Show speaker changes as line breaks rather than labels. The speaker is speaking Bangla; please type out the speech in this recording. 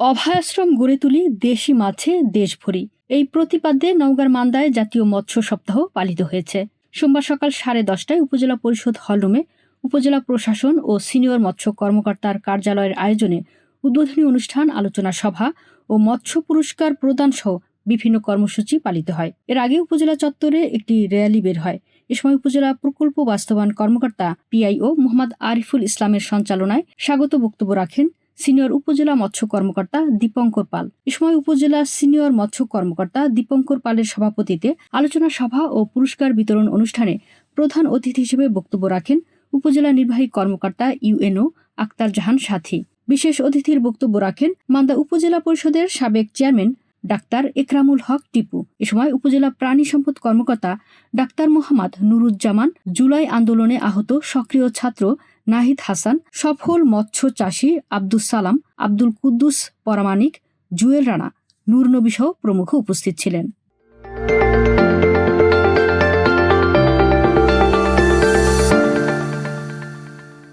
অভয়াশ্রম গড়ে তুলি দেশি মাছে দেশ ভরি এই প্রতিপাদ্যে নওগাঁর মান্দায় জাতীয় মৎস্য সপ্তাহ পালিত হয়েছে। সোমবার সকাল সাড়ে দশটায় উপজেলা পরিষদ হলরুমে উপজেলা প্রশাসন ও সিনিয়র মৎস্য কর্মকর্তার কার্যালয়ের আয়োজনে উদ্বোধনী অনুষ্ঠান, আলোচনা সভা ও মৎস্য পুরস্কার প্রদান সহ বিভিন্ন কর্মসূচি পালিত হয়। এর আগে উপজেলা চত্বরে একটি র্যালি বের হয়। এ সময় উপজেলা প্রকল্প বাস্তবায়ন কর্মকর্তা পিআইও মোহাম্মদ আরিফুল ইসলামের সঞ্চালনায় স্বাগত বক্তব্য রাখেন সিনিয়র উপজেলা মৎস্য কর্মকর্তা দীপঙ্কর পাল। এ সময় উপজেলা সিনিয়র মৎস্য কর্মকর্তা দীপঙ্কর পালের সভাপতিতে আলোচনা সভা ও পুরস্কার বিতরণ অনুষ্ঠানে প্রধান অতিথি হিসেবে বক্তব্য রাখেন উপজেলা নির্বাহী কর্মকর্তা ইউএনও আক্তার জাহান সাথী। বিশেষ অতিথির বক্তব্য রাখেন মান্দা উপজেলা পরিষদের সাবেক চেয়ারম্যান ডাক্তার একরামুল হক টিপু। এ সময় উপজেলা প্রাণী সম্পদ কর্মকর্তা ডাক্তার মোহাম্মদ নুরুজ্জামান জুলাই আন্দোলনে আহত সক্রিয় ছাত্র নাহিদ হাসান, সফল মৎস্য চাষী আব্দুস সালাম, আব্দুল কুদ্দুস পরামানিক জুয়েল রানা, নূর নবী সহ প্রমুখ উপস্থিত ছিলেন।